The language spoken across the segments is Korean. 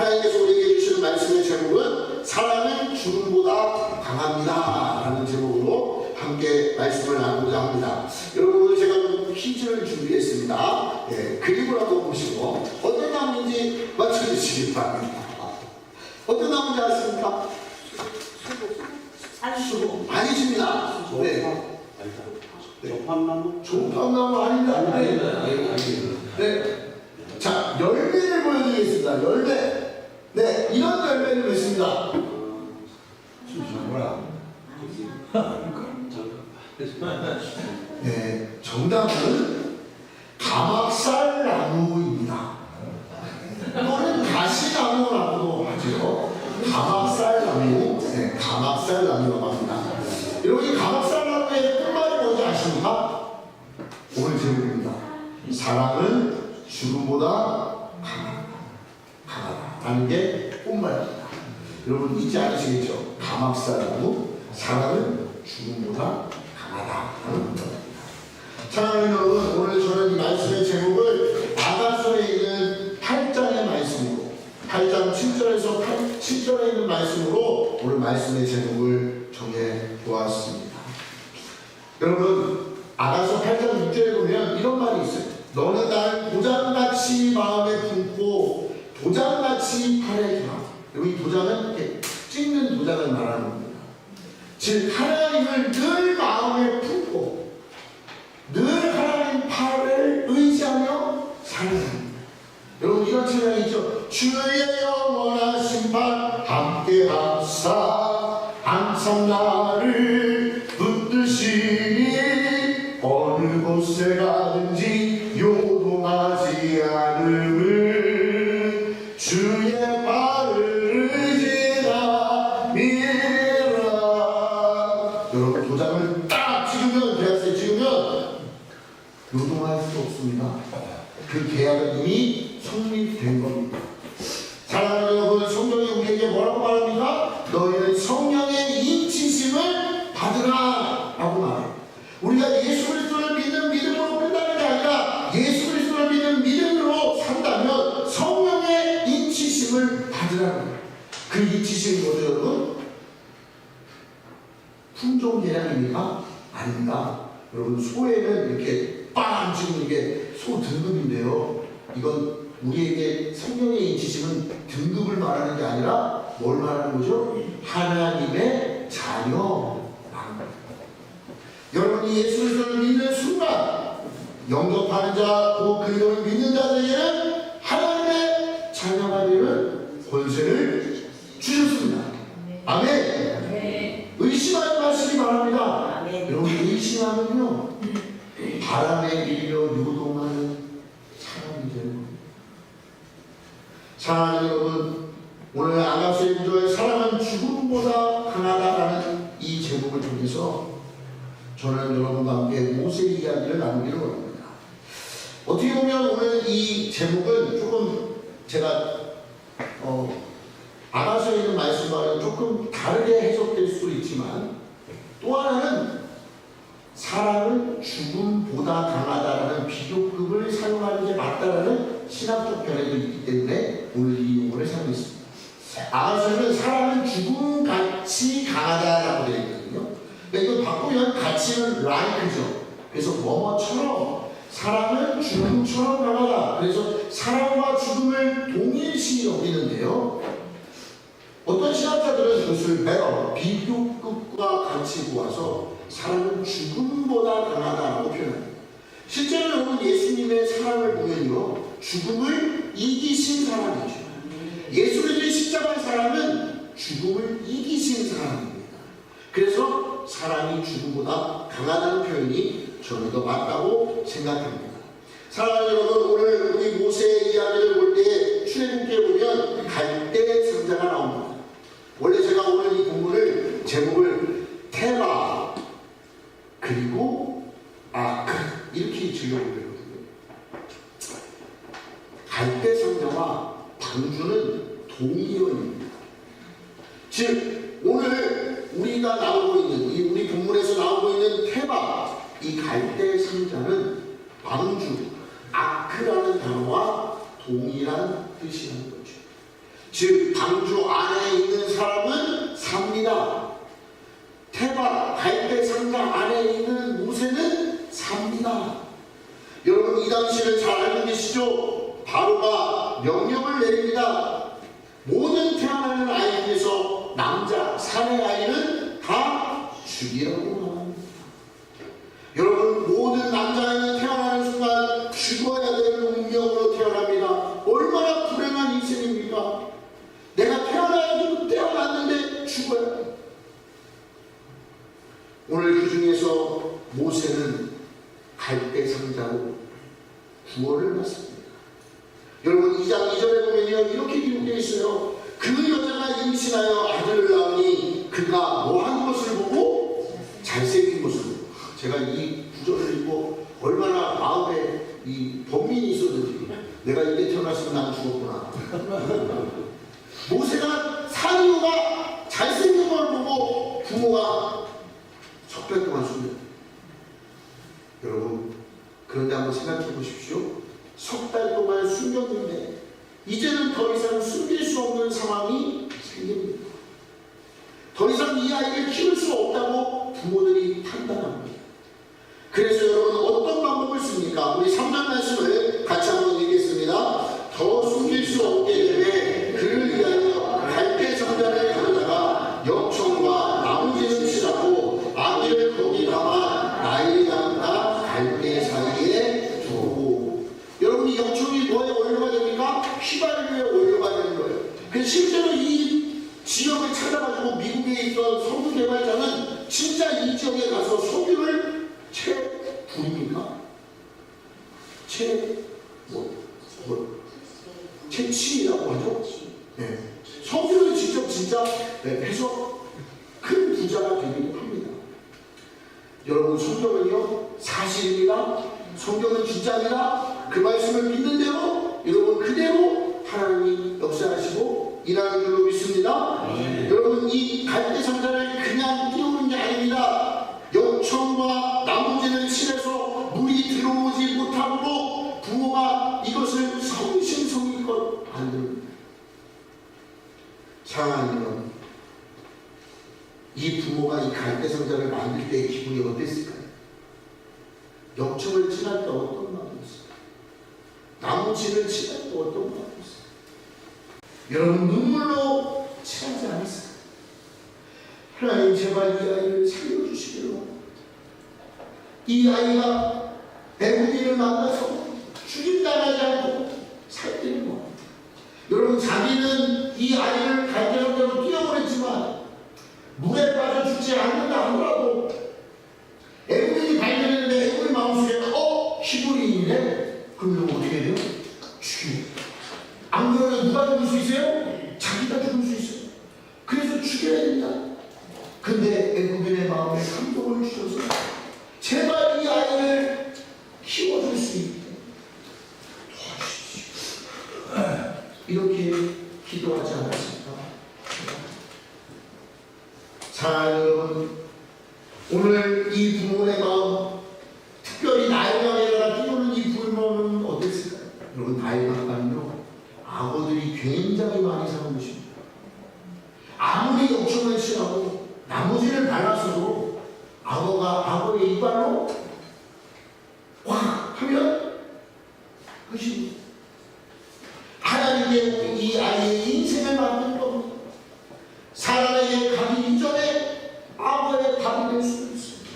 하나님께서 우리에게 주시는 말씀의 제목은 사랑은 죽음보다 강합니다 라는 제목으로 함께 말씀을 나누고자 합니다 여러분 오늘 제가 좀 퀴즈를 준비했습니다 예, 그림을 한번 보시고 어떤 나무인지 맞춰주시기 바랍니다 어떤 나무인지 아십니까? 수고 아니십니다 네. 조팝나무? 조팝나무 아닙니다 네. 네. 자, 열매를 보여드리겠습니다. 열매. 네, 이런 열매를 맺습니다. 뭐야? 네, 정답은 가막살 나무입니다. 또는 가시나무라고도 하죠. 가막살 나무, 네, 가막살 나무라고 합니다. 여러분, 이 가막살 나무의 끝말이 뭔지 아십니까? 오늘 제목입니다. 사랑은 죽음보다 강하다. 강하다라는 게 꽃말입니다. 여러분 잊지 않으시겠죠? 가막사라고 사랑은 죽음보다 강하다. 사랑하는 여러분 오늘 저는 이 말씀의 제목을 아가서에 있는 8장의 말씀으로 8장 7절에서 8, 7절에 있는 말씀으로 오늘 말씀의 제목을 정해 보았습니다. 여러분 아가서 8장 6절에 보면 이런 말이 있어요. 너는 나를 도장같이 마음에 품고 도장같이 팔에 두라. 여기 도장은 이렇게 찍는 도장을 말하는 겁니다. 즉 하나님을 늘 마음에 품고 늘 하나님 팔을 의지하며 사는 여러분 이런 찬양이 있죠. 주의 영원하신 팔 함께 하사 항상 나를 품종 계량입니까? 아닙니다 여러분 소에는 이렇게 빵 지금 이게 소 등급인데요 이건 우리에게 성령의 인치심은 등급을 말하는 게 아니라 뭘 말하는 거죠? 하나님의 자녀 여러분이 예수 그리스도를 믿는 순간 영접하는 자, 또 그리스도를 믿는 자들에게는 하나님의 자녀가 되는 권세를 주셨습니다. 아멘. 의심하지 마시기 바랍니다. 여러분 의심하면요 바람에 밀려 요동하는 사람이 되는 겁니다. 사랑하는 여러분 오늘 아가서의 구절 사랑은 죽음보다 강하다라는 이 제목을 통해서 저는 여러분과 함께 모세 이야기를 나누기를 원합니다. 어떻게 보면 오늘 이 제목은 조금 제가 어, 아가서에 있는 말씀과는 조금 다르게 해석될 수 있지만 또 하나는 사랑은 죽음보다 강하다라는 비교급을 사용하는 게 맞다라는 신학적 견해도 있기 때문에 오늘 이 용어를 사용했습니다. 아가서는 사랑은 죽음같이 강하다라고 되어 있거든요. 근데 이거 바꾸면 가치는 like죠. 그래서 뭐뭐처럼 사랑은 죽음처럼 강하다. 그래서 사랑과 죽음을 동일시 여기는데요. 어떤 신학자들은 그것을 매어 비교급과 같이 보아서 사랑은 죽음보다 강하다라고 표현합니다. 실제로 여러분 예수님의 사랑을 보면요. 죽음을 이기신 사랑이죠. 예수 그리스도의 십자가의 사랑은 죽음을 이기신 사랑입니다. 그래서 사랑이 죽음보다 강하다는 표현이 저는 더 맞다고 생각합니다. 사랑하는 여러분, 오늘 우리 모세의 이야기를 볼 때 출애굽기에 보면 갈대 상자가 나옵니다. 원래 제가 오늘 이 본문을 제목을 테마 그리고 아크 이렇게 지으려고 그랬거든요. 갈대 상자와 방주는 동의어입니다. 즉 오늘 우리가 나오고 있는 이 우리 본문에서 나오고 있는 테마 이 갈대 상자는 방주 아크라는 단어와 동일한 뜻이라는 거죠. 즉 방주 안에 있는 사람은 삽니다. 태바 갈대 상자 안에 있는 모세는 삽니다. 여러분 이 당시를 잘 알고 계시죠? 바로가 명령을 내립니다. 모든 태어나는 아이 중에서 남자 사내 아이는 다 죽이라고 합니다. 여러분 모든 남자아이는 태어나는 순간 죽어야 되는 운명으로 태어납니다. 얼마나 불행한 인생입니까? 내가 태어나야지 태어났는데 죽어야 돼. 오늘 그 중에서 모세는 갈대 상자로 구원을 받습니다. 여러분 2장 2절에 보면요 이렇게 기록되어 있어요. 그 여자가 임신하여 아들을 낳으니 그가 뭐한 것을 보고 잘생긴 것을 보고 제가 이 구절을 읽고 얼마나 마음에 이 번민이 있었는지 내가 이게 태어났으면 난 죽었구나. 모세가 산 이유가 잘생긴 걸 보고 부모가 석달 동안 숨겨. 여러분 그런데 한번 생각해 보십시오. 석 달 동안 숨겼는데 이제는 더 이상 숨길 수 없는 상황이 생깁니다. 더 이상 이 아이를 키울 수 없다고 부모들이 판단합니다. 그래서 여러분 어떤 방법을 씁니까? 우리 3절 말씀을 같이 한번 읽겠습니다. 더 지역에 가서 석유를 채 불입니까? 채 뭐, 뭐 채취라고 하죠. 네. 석유를 직접 진짜 네, 해서 큰 부자가 되기도 합니다. 여러분 성경은요 사실입니다. 성경은 진짜입니다. 그 말씀을 믿는 대로 여러분 그대로 하나님이 역사하시고 일하는 줄로 믿습니다. 여러분 이 갈대 상자를 그냥 이 부모가 이 갈대 상자를 만들 때의 기분이 어땠을까요? 역청을 칠할 때 어떤 마음이었어요? 나무지를 칠할 때 어떤 마음이었어요? 여러분 눈물로 칠하지 않았어요. 하나님 제발 이 아이를 살려주시기를 원합니다. 이 아이가 애국인을 만나서 죽임당하지 않고 살기를 원합니다. 여러분 자기는 이 아이를 갈대 히브리인이네? 그러면 어떻게 돼요? 죽입니다. 안 그러면 누가 죽을 수 있어요? 자기가 죽을 수 있어요. 그래서 죽여야 된다. 근데 애국인의 마음에 감동을 주셔서 제발 이 아이를 키워줄 수 있게 도와주십시오. 이렇게 기도하지 않았습니까? 사랑하는 여러분, 오늘 이 부모의 마음, 특별히 나이가 아니라 띄우는 이 부모는 어땠을까요? 여러분, 나이가 아니요 악어들이 굉장히 많이 사는 것입니다. 아무리 역청을 칠하고 나무지를 발랐어도 악어가 악어의 이발로 꽉 하면 그것이 하나님의 이 아이의 인생을 만든 겁니다. 사람에게 가기 이전에 악어의 답이 될 수 있습니다.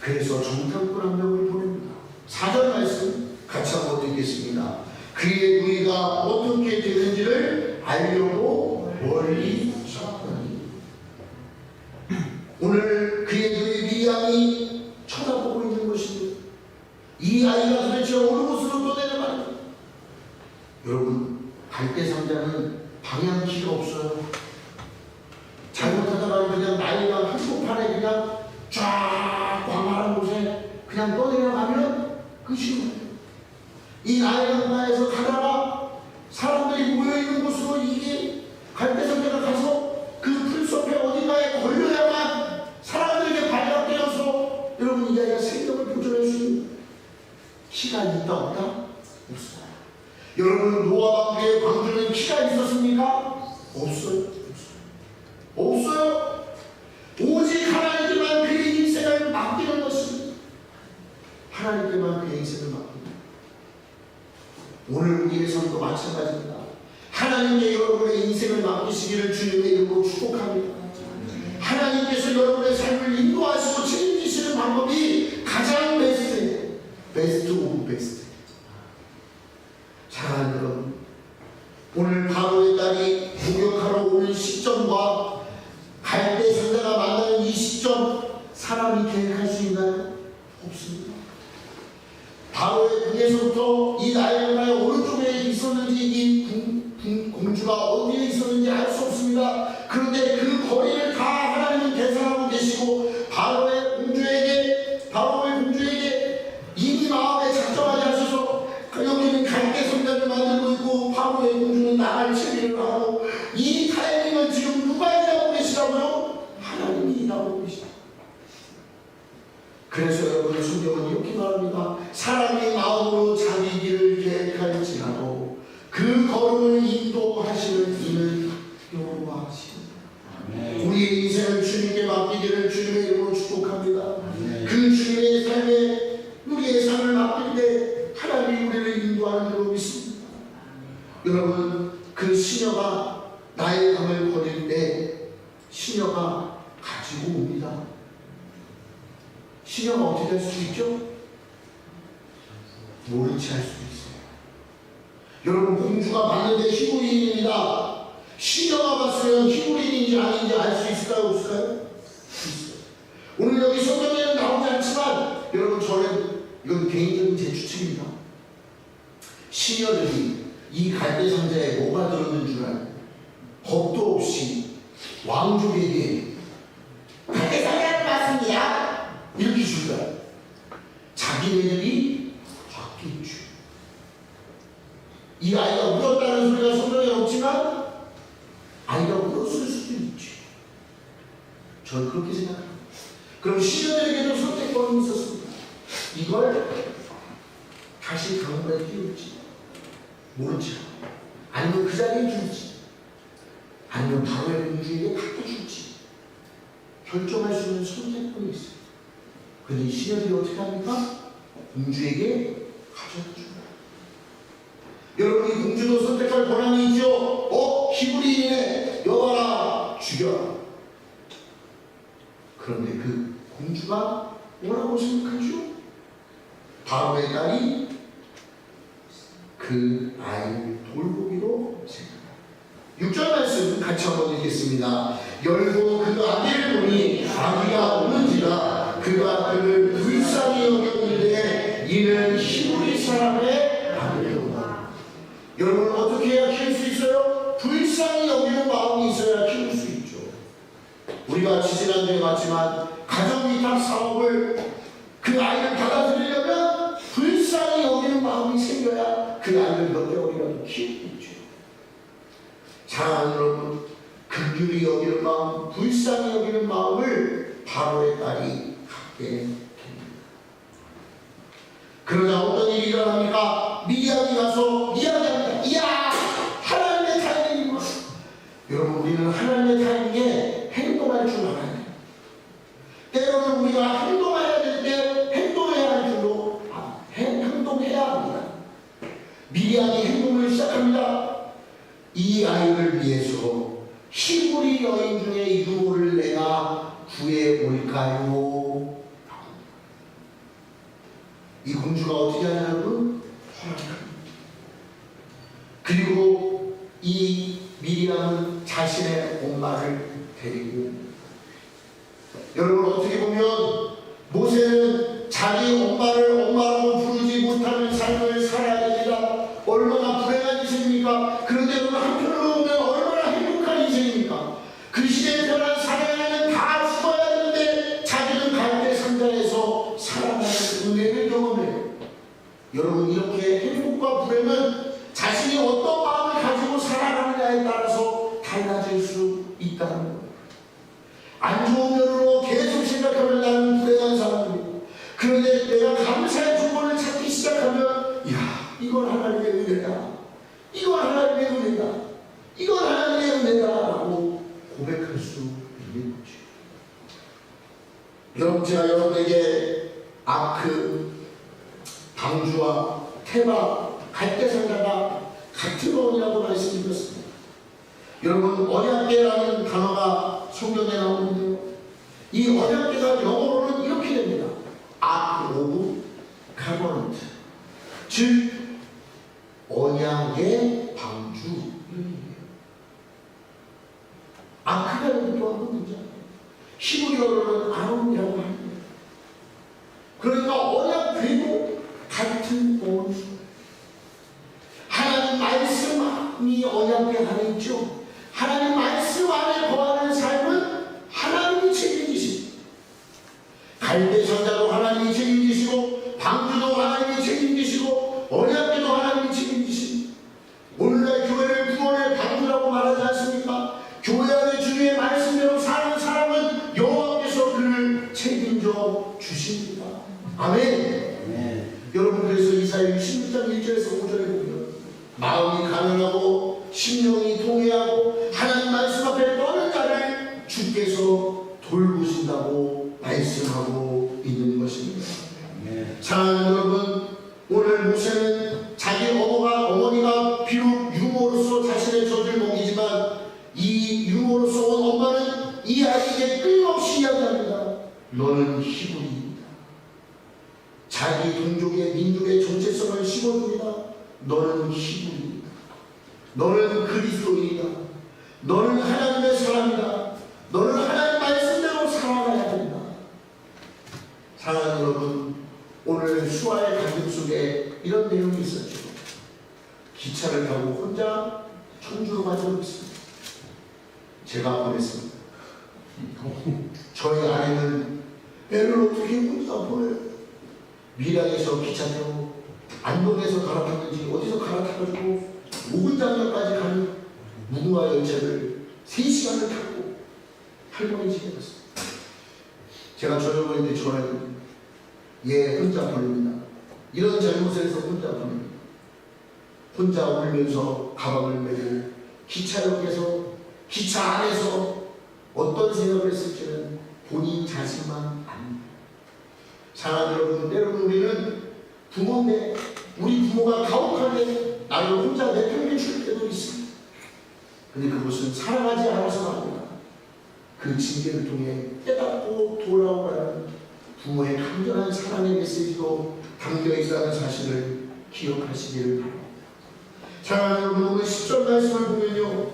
그래서 정탐꾼 한 명을 보냅니다. 사절 말씀 같이 한번 읽겠습니다. 그의 누이가 어떻게 되는지를 알려고 멀리 쳤더니 오늘 그의 누이 미리암이 쳐다보고 있는 것입니다. 이 아이가 도대체 어느 곳으로 떠내려가는가? 여러분 갈대 상자는 방향키가 없어요. 잘못하다가 그냥 나이가 한복판에 그냥 쫙 광활한 곳에 그냥 떠내려가면 끝이 거예요. 이 나이 강가에서 가다가 사람들이 모여있는 곳으로 이게 갈대 시간이 있다 없다? 없어요. 여러분 노아 방주에 광주는 키가 있었습니까? 없어요. 없어요. 오직 하나님께만 그의 인생을 맡기는 것입니다. 하나님께만 그의 인생을 맡깁니다. 오늘 우리의 삶도 마찬가지입니다. 하나님께 여러분의 인생을 맡기시기를 주님의 이름으로 축복합니다. 하나님께서 여러분의 삶을 인도하시고 책임지시는 방법이 베스트예 그래서 여러분 성경은 이렇게 말합니다. 사람이 마음으로 자기 길을 계획할지라도 그 걸음을 인도하시는 이는 여호와시니다. 우리의 인생을 주님께 맡기기를 주님의 이름으로 축복합니다. 그 주님의 삶에 우리의 삶을 맡길 때 하나님이 우리를 인도하는 줄로 믿습니다. 여러분 그 시녀가 나의 감을 거릴 때 시녀가 가지고 옵니다. 시녀가 어떻게 될 수 있죠? 모른 채 할 수도 있어요. 여러분 공주가 봤는데 히브리인입니다. 시녀가 봤으면 히브리인인지 아닌지 알 수 있을까요? 없을까요? 있어요. 오늘 여기 성경에는 나오지 않지만 여러분 저는 이건 개인적인 제 추측입니다. 시녀들이 상자에 뭐가 들었는 줄 알고 겁도 없이 왕족에게 갈대 상자를 봤습니다. 이렇게 줄까 자기네들이 받겠죠. 이 아이가 울었다는 소리가 성경에 없지만 아이가 울었을 수도 있죠. 저는 그렇게 생각합니다. 그럼 시녀들에게도 선택권이 있었습니다. 이걸 다시 강물에 띄울지 모른 척 아니면 그 자리에 줄지 아니면 바로의 공주에게 바꿔줄지 결정할 수 선택권이 있어요. 근데 이 시녀들이 어떻게 합니까? 공주에게 가져다 줍니다. 여러분 이 공주도 선택할 권한이 있죠. 어? 히브리인이네. 여봐라. 죽여라. 그런데 그 공주가 뭐라고 생각하죠? 바로의 딸이 그 아이를 돌보기로 생각합니다. 6절 말씀 같이 한번 읽겠습니다. 열고 그 아기를 보니 아기가 오는지라 그가 그를 불쌍히 여겼는데 이는 히브리 사람의 아들이로다. 여러분 어떻게 해야 키울 수 있어요? 불쌍히 여기는 마음이 있어야 키울 수 있죠. 우리가 지지난주에 봤지만 가정위탁 사업을 그 아이를 받아들이려면 불쌍히 여기는 마음이 생겨야 그 아이를 몇 개월이라도 있죠. 사랑하는 여러분, 긍휼히 여기는 마음, 불쌍히 여기는 마음을 바로의 딸이 갖게 됩니다. 그러자 어떤 일이 일어납니까? 카버넌트 즉 언약의 방주. 아크라는 또 한 문제 히브리어로는 아론이라고 합니다. 밀양에서 기차 타고 안동에서 갈아탔는지 어디서 갈아타가지고 오근장역까지 가는 무궁화 열차를 3시간을 타고 할머니 집에 갔어요. 제가 저녁에 저는 얘 혼자 보냅니다. 이런 잘못에서 혼자 보냅니다. 혼자 울면서 가방을 메고 기차역에서 기차 안에서 어떤 생각을 했을지는 본인 자신만. 사랑하는 여러분, 때로는 우리는 부모인데 우리 부모가 가혹하게 나를 혼자 내팽개칠 때도 있습니다. 근데 그것은 사랑하지 않아서가 아니라 그 징계를 통해 깨닫고 돌아오라는 부모의 간절한 사랑의 메시지도 담겨 있다는 사실을 기억하시기를 바랍니다. 사랑하는 여러분, 오늘 10절 말씀을 보면요.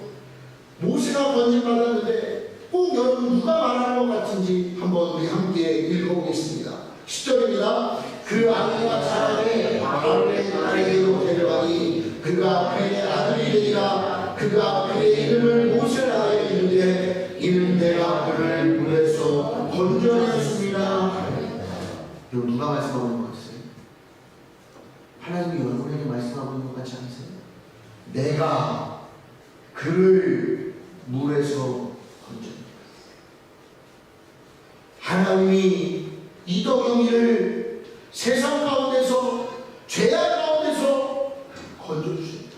모세가 번짐받았는데 꼭 여러분 누가 말하는 것 같은지 한번 우리 함께 읽어보겠습니다. 10절입니다. 그 아내가 사랑에 아론의 아내에게로 데려가니 그가 그의 아들이 되니라 그가 그의 이름을 모세라 이르되 이는 내가 그를 물에서 건져냈습니다. 여러분 누가 말씀하고 있는 것 같으세요? 하나님이 여러분에게 말씀하고 있는 것 같지 않으세요? 내가 그를 물에서 건져. 하나님이 이덕영이를 세상 가운데서 죄악 가운데서 건져 주셨다.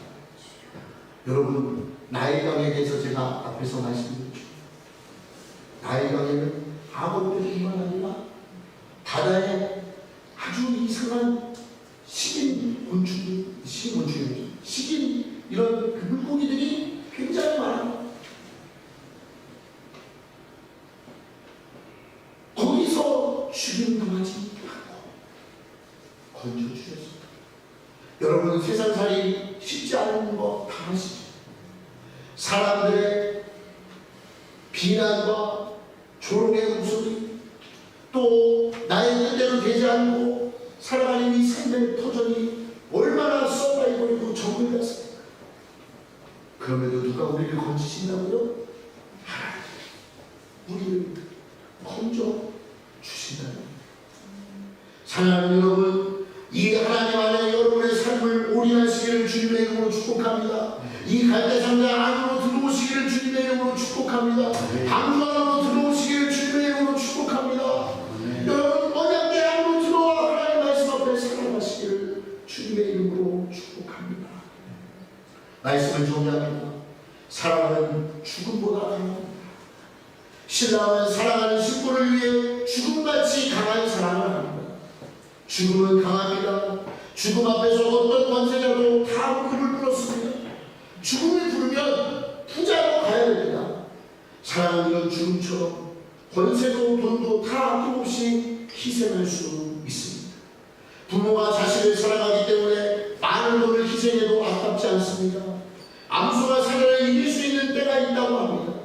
여러분 나일강에 대해서 제가 앞에서 말씀드렸죠. 나일강에는 아무것뿐만 아니라 바다에 아주 이상한 식인 곤충이 식인 곤충이 식인 이런 그 물고기들이 굉장히 많아요. 거기서 죽임당하지 않고 건져주셨습니다. 여러분 세상살이 쉽지 않은 거 다 아시죠? 사람들의 비난과 조롱의 목소리 또 나의 뜻대로 되지 않고 살아가는 이 삶의 터전이 얼마나 서바이벌이고 정글 같습니까? 그럼에도 누가 우리를 건지신다고요? 하나님 우리를 건져 주신다는 사랑하는 여러분 이 하나님 안에 여러분의 삶을 올인하시기를 주님의 이름으로 축복합니다. 이 갈대상자 안으로 들어오시기를 주님의 이름으로 축복합니다. 방주 안으로 들어오시기를 주님의 이름으로 축복합니다. 여러분 언약계 안으로 들어와 하나님 말씀 앞에 살아가시기를 주님의 이름으로 축복합니다. 말씀을 정리합니다. 사랑은 죽음보다 강합니다. 신랑은 사랑하는 신부를 위해 죽음같이 강한 사랑을 합니다. 죽음은 사랑은 이런 죽음처럼 권세도 돈도 다 아낌없이 희생할 수 있습니다. 부모가 자식을 사랑하기 때문에 많은 돈을 희생해도 아깝지 않습니다. 암소가 사자를 이길 수 있는 때가 있다고 합니다.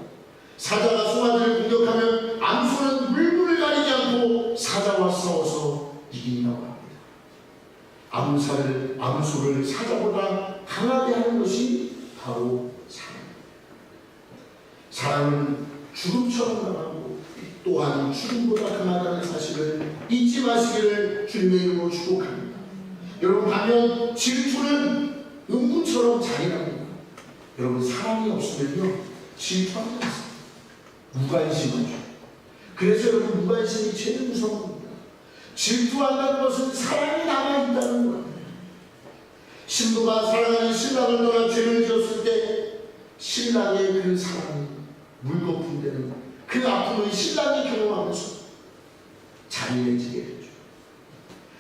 사자가 송아지를 공격하면 암소는 물불을 가리지 않고 사자와 싸워서 이긴다고 합니다. 암사를 암소를 사자보다 강하게 하는 것이 바로 사랑입니다. 사랑은 죽음처럼 강하고 또한 죽음보다 강하다는 사실을 잊지 마시기를 주님의 이름으로 축복합니다. 여러분 반면 질투는 음부처럼 잔인합니다. 여러분 사랑이 없으면요 질투하지 않습니다. 무관심하죠. 그래서 여러분 무관심이 제일 무서운 겁니다. 질투한다는 것은 사랑이 남아있다는 거예요. 신부가 사랑하는 신랑을 떠나 죄를 지었을 때 신랑의 그 사랑이 물거품 되는 그 아픔을 신랑이 경험하면서 잔인해지게 되죠.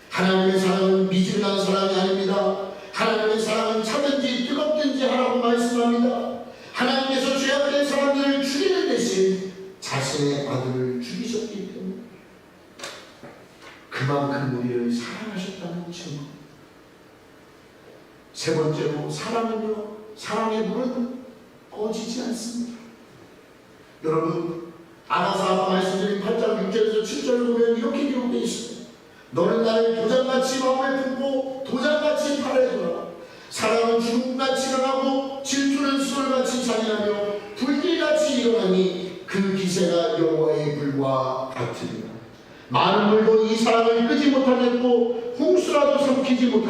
하나님의 사랑은 미지근한 사랑이 아닙니다.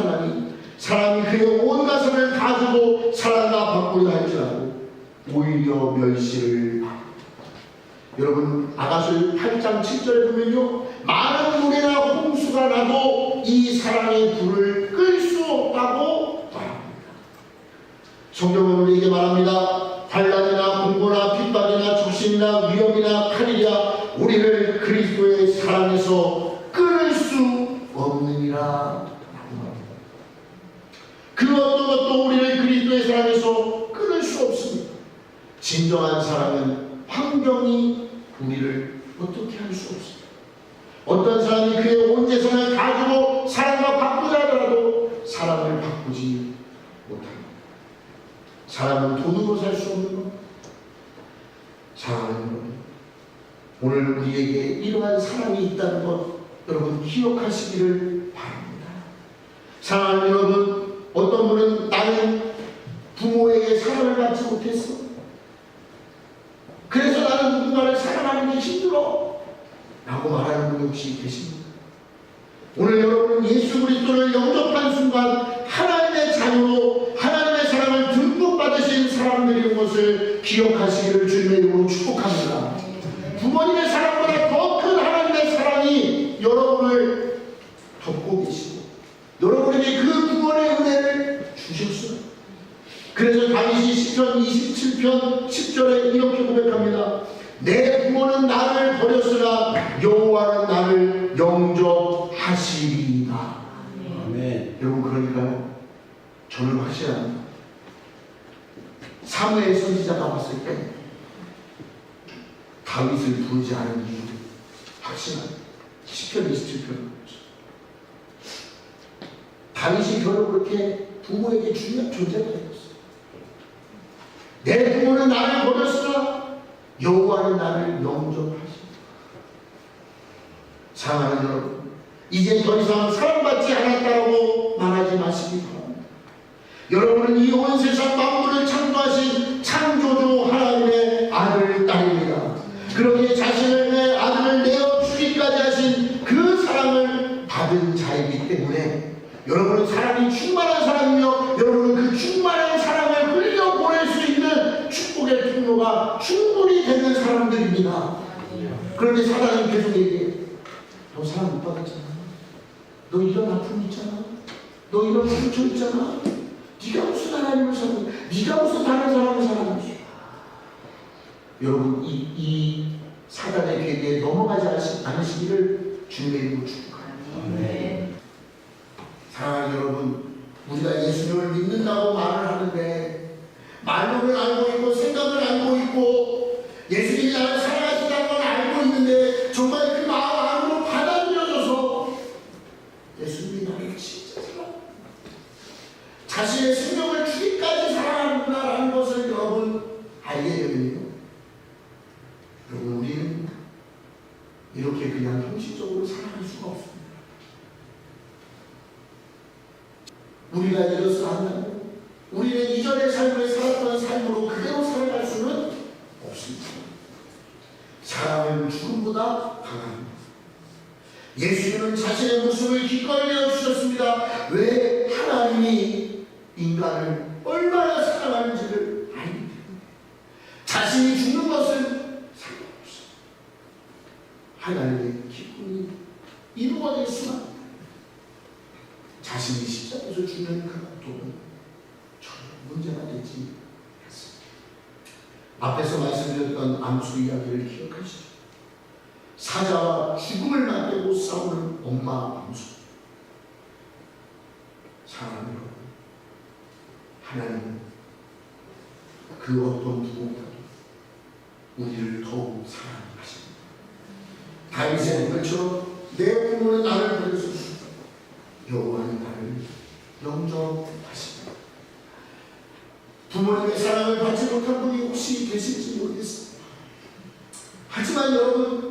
하나니 사람이 그의 온 가슴을 가지고 살아나 바꾸려 할지라도 오히려 멸시를. 여러분 아가술 8장 7절에 보면요 많은 물이나 홍수가 나도 이 사랑의 불을 끌 수 없다고 말합니다. 성경은 우리에게 말합니다. 환란이나 공고나 핍박이나 위험이나 칼이랴 우리를 그리스도의 사랑에서 끊을 수 없느니라 라고 말합니다. 그 어떤 것도 우리를 그리스도의 사랑에서 끊을 수 없습니다. 진정한 사랑은 환경이 우리를 어떻게 할 수 없습니다. 어떤 사람이 그의 온 재산을 가지고 사랑과 바꾸자 하더라도 사랑을 바꾸지 못합니다. 사랑은 돈으로 살 수 없는 것. 사랑하는 것. 오늘 우리에게 이러한 사랑이 있다는 것 기억하시기를 바랍니다. 사랑하는 여러분 어떤 분은 나는 부모에게 사랑을 받지 못했어. 그래서 나는 누군가를 사랑하는 게 힘들어. 라고 말하는 분 혹시 계십니까? 오늘 여러분은 예수 그리스도를 영접한 순간 하나님의 자녀로 하나님의 사랑을 듬뿍 받으신 사람들인 것을 기억하시기를 주님의 이름으로 축복합니다. 부모님의 사랑보다 더 큰 하나님의 사랑이 여러분을 덮고 계시고 여러분에게 그 구원의 은혜를 주셨어요. 그래서 다윗이 시편 27편 10절에 이렇게 고백합니다. 내 부모는 나를 버렸으나 여호와는 나를 영접하시리이다. 아멘. 여러분 그러니까요. 저는 확실합니다. 사무엘 선지자가 봤을 때 다윗을 부르지 않은 이유 확실합니다. 10편 27편 다윗이 별로 그렇게 부모에게 중요한 존재가 아니었어요. 내 부모는 나를 버렸으나 여호와는 나를 영접하시다. 사랑하는 여러분, 이제 더 이상 사랑받지 않았다고 말하지 마시기 바랍니다. 여러분은 이 온 세상 만물을 창조하신 창조주 하나님의 아들, 딸입니다. 그러기에 자신을 내 아들을 내어 주기까지 하신 그 사랑을 받은 자이기 때문에 여러분은 사랑이 충만한 사람이며 여러분은 그 충만한 사랑을 흘려보낼 수 있는 통로가 충분히 되는 사람들입니다. 그런데 사단은 계속 얘기해. 너 사랑 못 받았잖아. 너 이런 아픔 있잖아. 너 이런 상처 있잖아. 네가 무슨 하나님을 사랑해? 네가 무슨 다른 사람을 사랑해? 여러분 이, 이 사단의 계기에 넘어가지 않으시- 않으시기를 주님의 이름으로 축복합니다. 사랑하는 여러분, 우리가 예수님을 믿는다고 말을 하는데 말로는 알고 있고 생각을 알고 있고 예수님이 나를 사랑하신다는 걸 알고 있는데 정말 그 마음 안으로 받아들여져서 예수님이 나를 진짜 사랑 자신의 생명을 주기까지 사랑하는구나라는 것을 여러분 알게 되면요 여러분 우리는 이렇게 그냥 형식적으로 살아갈 수가 없습니다. 우리가 이것을 안다고 우리는 이전의 삶을 살았던 삶으로 그대로 살아갈 수는 없습니다. 사람은 죽음보다 강합니다. 예수님은 자신의 목숨을 기꺼이 내어주셨습니다. 왜 하나님이 인간을 얼마나 사랑하는지를 알기 때문에 자신이 죽는 것은. 하나님의 기쁨이 이루어질 수만 자신이 십자가에서 죽는 그 고통은 전혀 문제가 되지 않습니다. 앞에서 말씀드렸던 암수 이야기를 기억하시죠? 사자와 죽음을 맞대고 싸우는 엄마 암수. 사랑하는 여러분, 하나님은 그 어떤 누구보다도 우리를 더욱 사랑하십니다. 다윗의 글처럼 내 부모는 나를 버려서 여호와는 나를 영접하십니다. 부모님의 사랑을 받지 못한 분이 혹시 계실지 모르겠습니다. 하지만 여러분,